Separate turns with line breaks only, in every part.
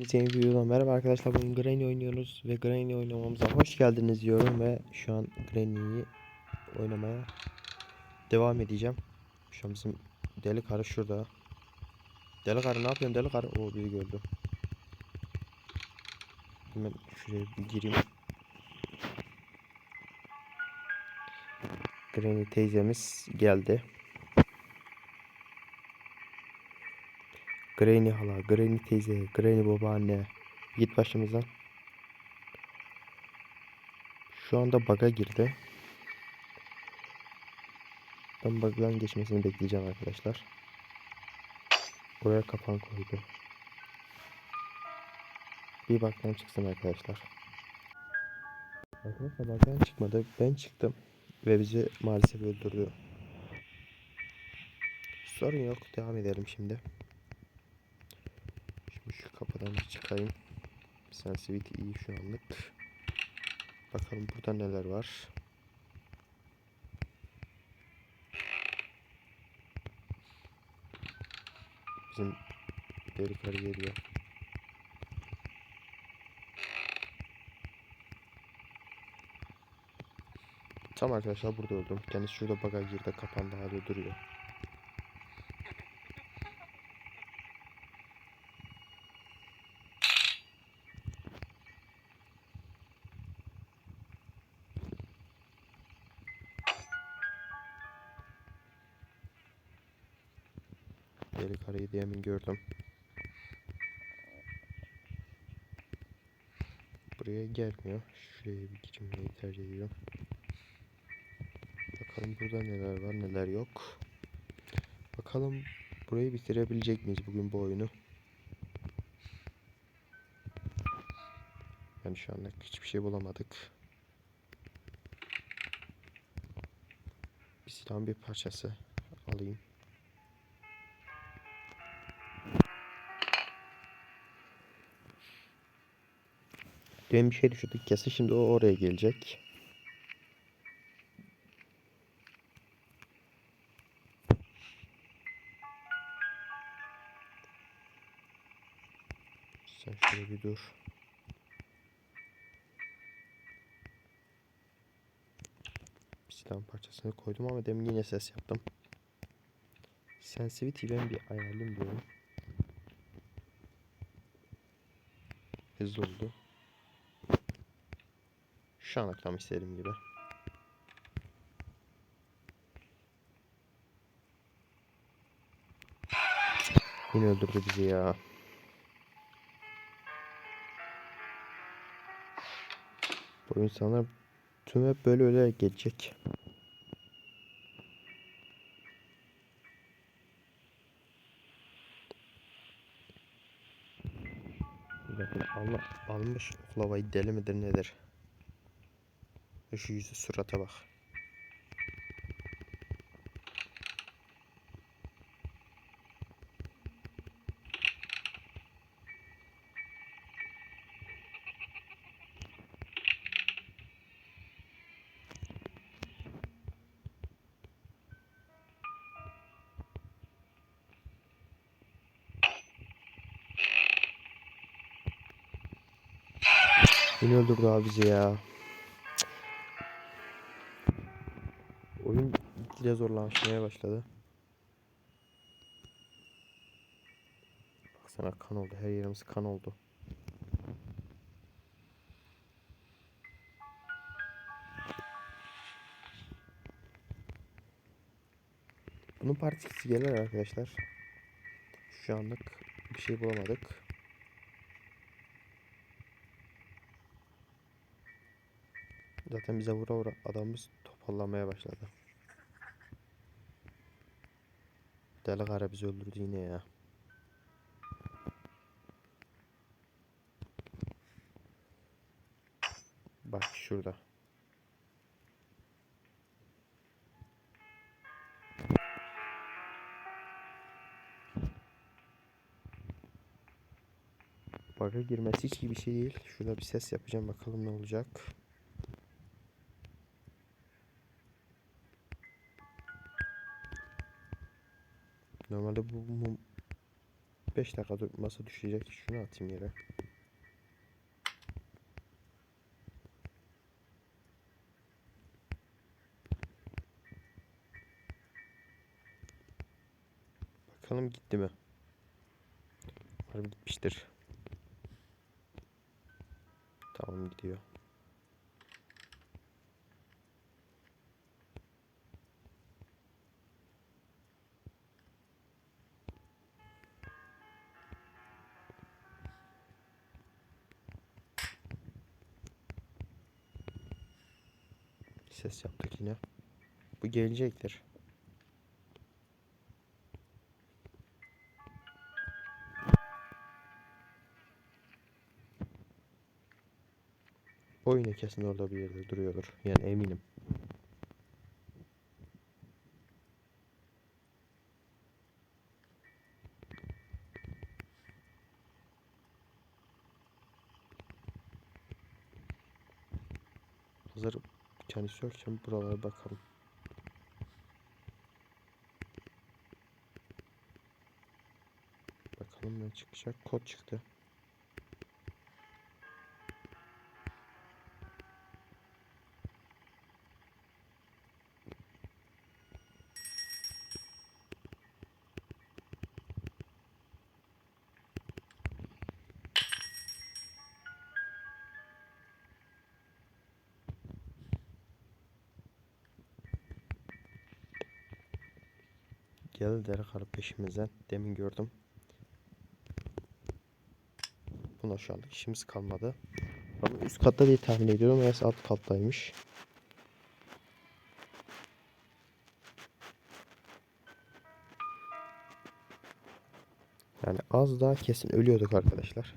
Yeni videodan merhaba arkadaşlar bugün Granny oynuyoruz ve Granny oynamamıza hoş geldiniz diyorum ve şu an Granny'yi oynamaya devam edeceğim. Şu an bizim deli karı şurada. Deli karı ne yapıyorsun deli karı? Oo biri gördü. Hemen şuraya bir gireyim. Granny teyzemiz geldi. Granny hala, Granny teyze, Granny babaanne. Git başımızdan. Şu anda bug'a girdi. Ben bug'dan geçmesini bekleyeceğim arkadaşlar. Oraya kapan koydu. Bir bug'dan çıksın arkadaşlar. Arkadaşlar bug'dan çıkmadı. Ben çıktım. Ve bizi maalesef öldürdü. Sorun yok. Devam edelim şimdi. Kapıdan çıkayım. Sensitivity iyi şu anlık. Bakalım burada neler var. Bizim deli karı geliyor. Tamam arkadaşlar burada öldüm. Kendisi şurada bagaj girdi kapandı hala duruyor. Deli karıyı demin gördüm. Buraya gelmiyor. Şuraya bir girmeyi tercih ediyorum. Bakalım burada neler var neler yok. Bakalım burayı bitirebilecek miyiz bugün bu oyunu? Yani şu anda hiçbir şey bulamadık. Bir silahın bir parçası alayım. Demin bir şey düşürdük kesin şimdi o oraya gelecek. Sen şöyle bir dur. Bir silahın parçasını koydum ama demin yine ses yaptım. Sensitivity ben bir ayarlayayım diyorum. Hızlı oldu. Şu an tam istediğim gibi. Yine öldürdü bizi ya. Bu insanlar tüm hep böyle öyle geçecek. Allah almış oklavayı deli midir nedir? Şu yüzü surata bak. Beni öldürdü abi bizi ya. Gitgide zorlaşmaya başladı. Baksana kan oldu. Her yerimiz kan oldu. Bunun partisi gelir arkadaşlar. Şu anlık bir şey bulamadık. Zaten bize vura vura adamımız toparlamaya başladı. Deli kara bizi öldürdü yine ya. Bak şurada. Bug'a girmesi hiç iyi bir şey değil. Şurada bir ses yapacağım bakalım ne olacak. Normalde bu mum 5 dakika durmasa düşecek. Şunu atayım yere. Bakalım gitti mi? Umarım gitmiştir. Tamam gidiyor. Ses yaptık yine. Bu gelecektir. O yine kesin orada bir yerde duruyordur. Yani eminim. Kendisi yokken buralara bakalım. Bakalım ne çıkacak. Kod çıktı. Geldi dere karı peşimizden. Demin gördüm. Buna şu işimiz kalmadı. Ama üst katta diye tahmin ediyorum. Meğerse alt kattaymış. Yani az daha kesin ölüyorduk arkadaşlar.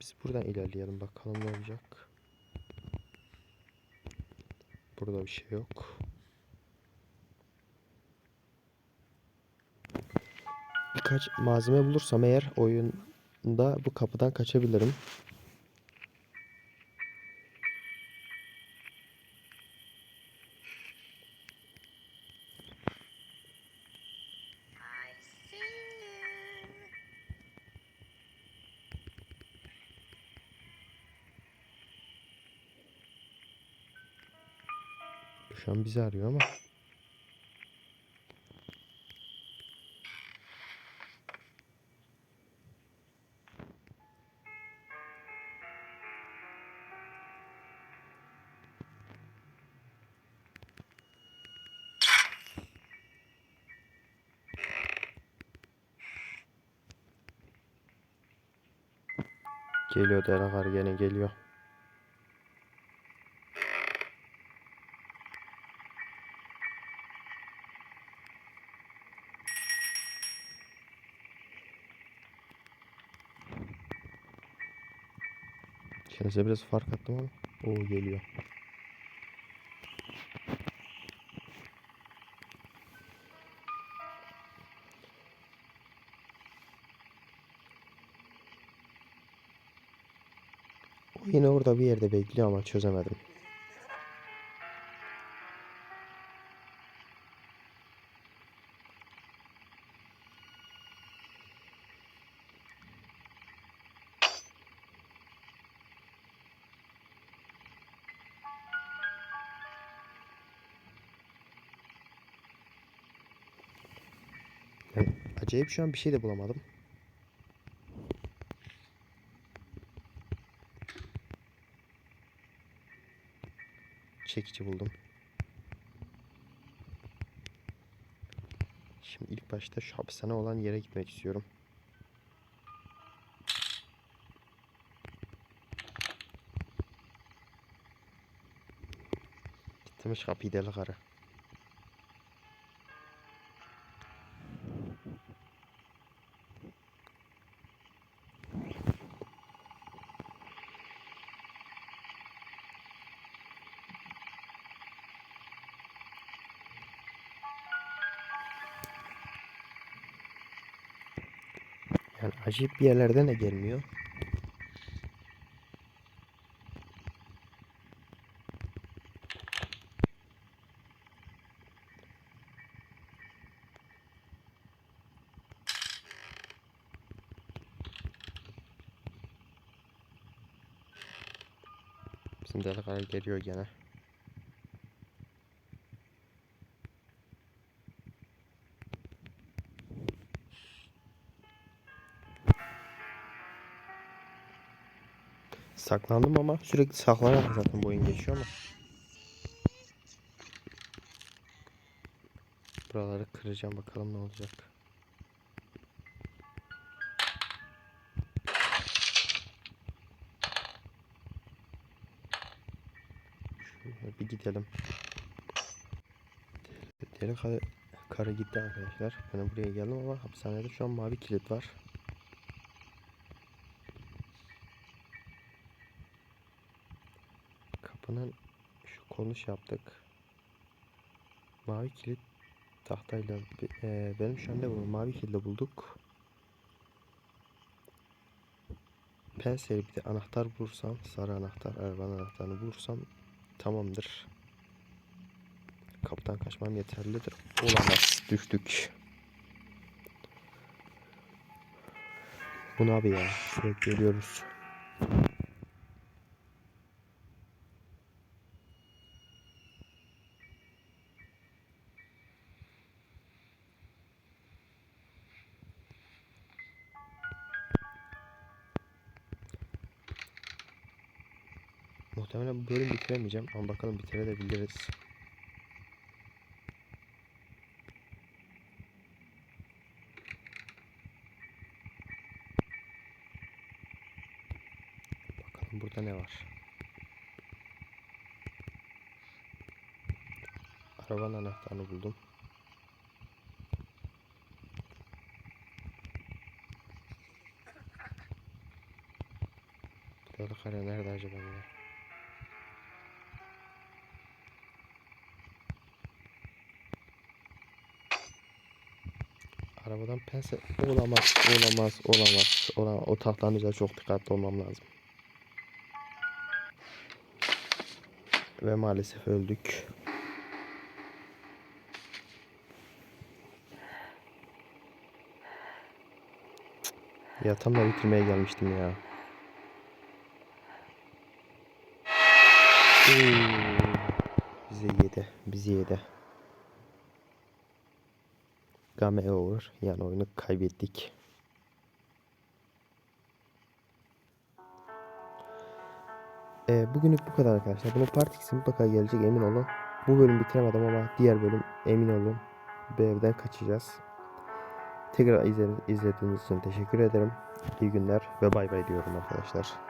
Biz buradan ilerleyelim bakalım ne olacak. Burada bir şey yok. Birkaç malzeme bulursam eğer oyunda bu kapıdan kaçabilirim. Şu an bizi arıyor ama. Geliyor Delakar gene geliyor. Kendisi biraz fark attım ama. O geliyor. O yine orada bir yerde bekliyor ama çözemedim. Acayip şu an bir şey de bulamadım. Çekici buldum. Şimdi ilk başta şu hapishane olan yere gitmek istiyorum. Gitmiş kapıyı deli karı. Acayip bir yerlerden de gelmiyor. Bizim delikanlı geliyor gene. Saklandım ama sürekli saklanarak zaten bu oyun geçiyor ama. Buraları kıracağım bakalım ne olacak. Şöyle bir gidelim. Deli karı, gitti arkadaşlar. Ben buraya geldim ama hapishanede şu an mavi kilit var. Kapının şu kolunu şey yaptık. Mavi kilit tahtayla eee, benim şu an ne bu? Mavi kilidi bulduk. Penseli bir de anahtar bulursam, sarı anahtar, arabanın anahtarını bulursam tamamdır. Kaptan kaçmam yeterlidir. Olamaz. Düştük. Bu ne abi ya? Sürekli geliyoruz. Muhtemelen bu bölüm bitiremeyeceğim ama bakalım bitirebiliriz. Bakalım burada ne var? Arabanın anahtarını buldum. Burada kare nerede acaba ya? Pense olamaz, olamaz, olamaz. Olamaz. O tahtanın üzerine çok dikkatli olmam lazım. Ve maalesef öldük. Ya tam da bitirmeye gelmiştim ya. Bizi yedi, bizi yedi. Game over. Yani oyunu kaybettik. Ee, bugünlük bu kadar arkadaşlar. Bunun part 2'si mutlaka gelecek emin olun. Bu bölüm bitiremedim ama diğer bölüm emin olun. Bu evden kaçacağız. Tekrar izle- izlediğiniz için teşekkür ederim. İyi günler ve bay bay diyorum arkadaşlar.